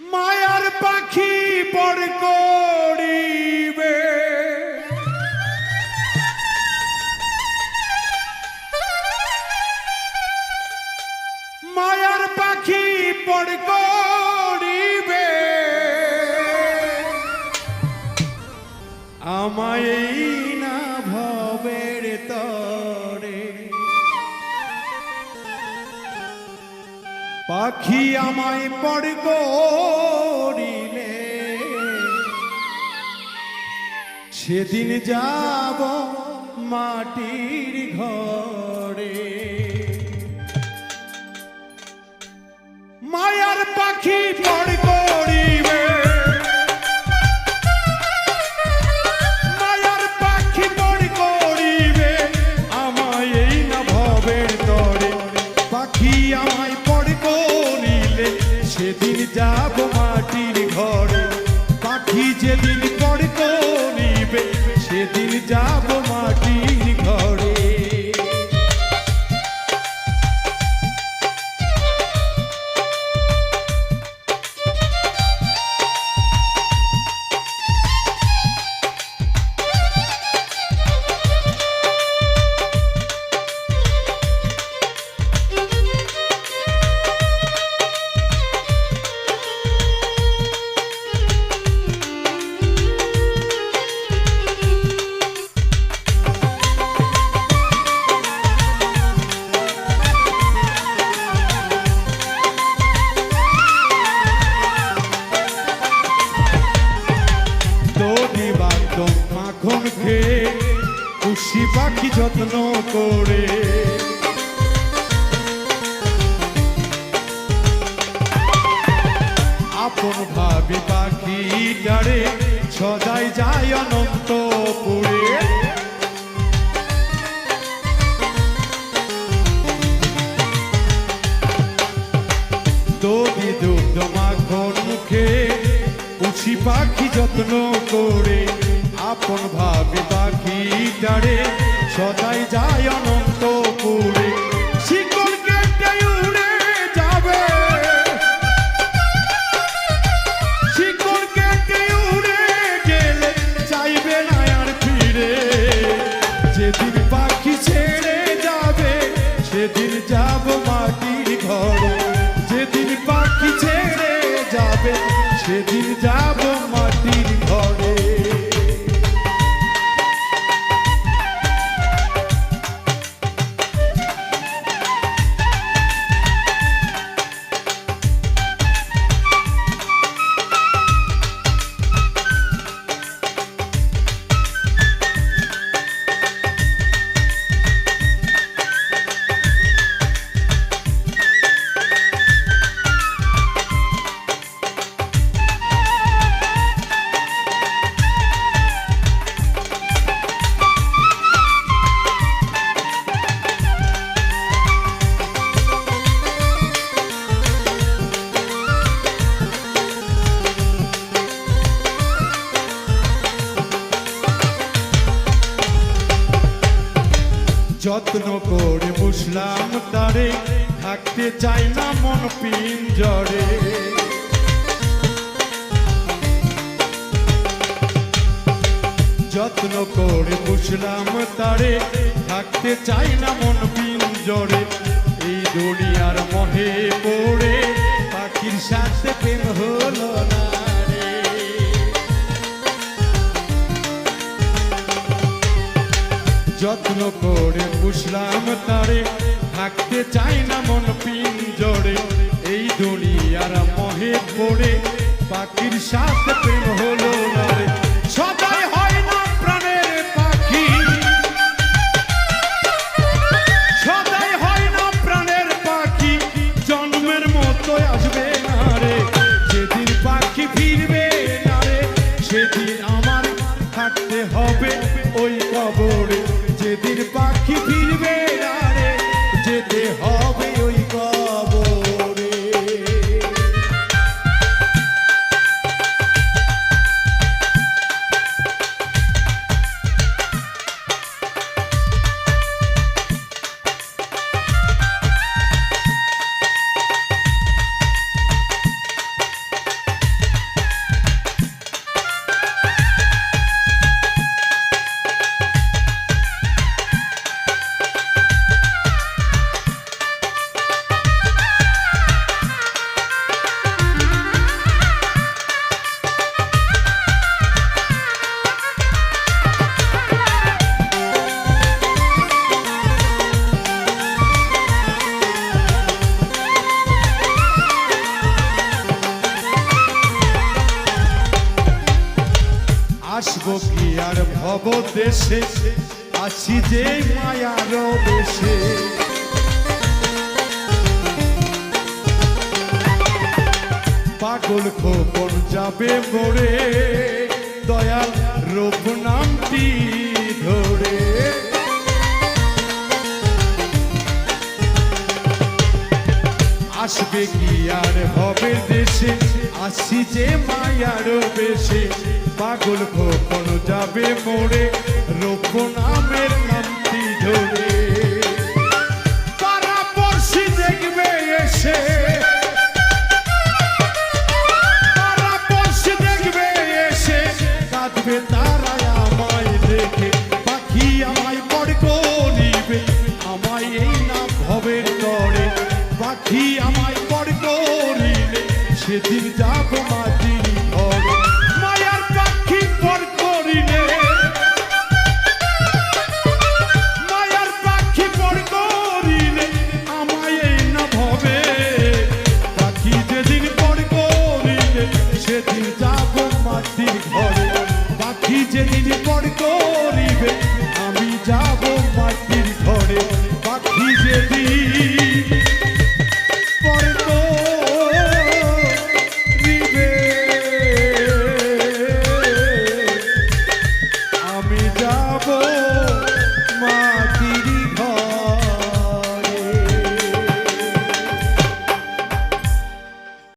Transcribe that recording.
মায়ার পাখি বড় পাখি আমায় পড় করিলে। সেদিন যাব মাটির ঘরে। মায়ার পাখি পড় বাদম মাখন খেয়ে খুশি পাখি যত্ন করে। আপন ভাবি পাখি ডারে সদাই যায় অনন্ত পুরে দুগ্ধ মাখন মুখে উঠি পাখি যত্ন করে। আপন ভাবে পাখি ডারে সদাই যায় অনন্ত পুরে শিকড় কেটে উড়ে গেলে চাইবে যেদিন পাখি ছেড়ে যাবে, সেদিন যাব মাটির ঘরে। যেদিন পাখি ছেড়ে যাবে, সেদিন যাব যত্ন করে বুঝলাম তারে, থাকতে চাই না মন পিঞ্জরে যত্ন করে বুঝলাম তারে, থাকতে চাই না মন পিঞ্জরে এই দুনিয়ার মহে পড়ে, পাখির সাথে প্রেম হলো না। যত্ন করে পুষলাম তারে। থাকতে চাই না মন পিঞ্জরে, এই দুনিয়ার মহে পড়ে। পাখির সাথে প্রেম হলো না রে। সদাই হয় না প্রাণের পাখি। সদাই হয় না প্রাণের পাখি। জন্মের মতো আসবে না রে। যেদিন পাখি ফিরবে না রে, সেদিন আমার থাকতে হবে ওই কবরে। দেশে, আছি যে মায়ার দেশে। পাগল খোপন যাবে মোড়ে, দয়াল রূপ নামটি ধরে। আসবে কি আর হবে দেশে? আসি যে মায়ার বেশে, পাগল খোপন যাবে মোড়ে রূপ নামের নামটি ধরে। পাড়া দেখবে আমায় দেখে, পাখি আমায় করিবে আমায় আমায় করিলে সেদিন যাব যেদিন বড়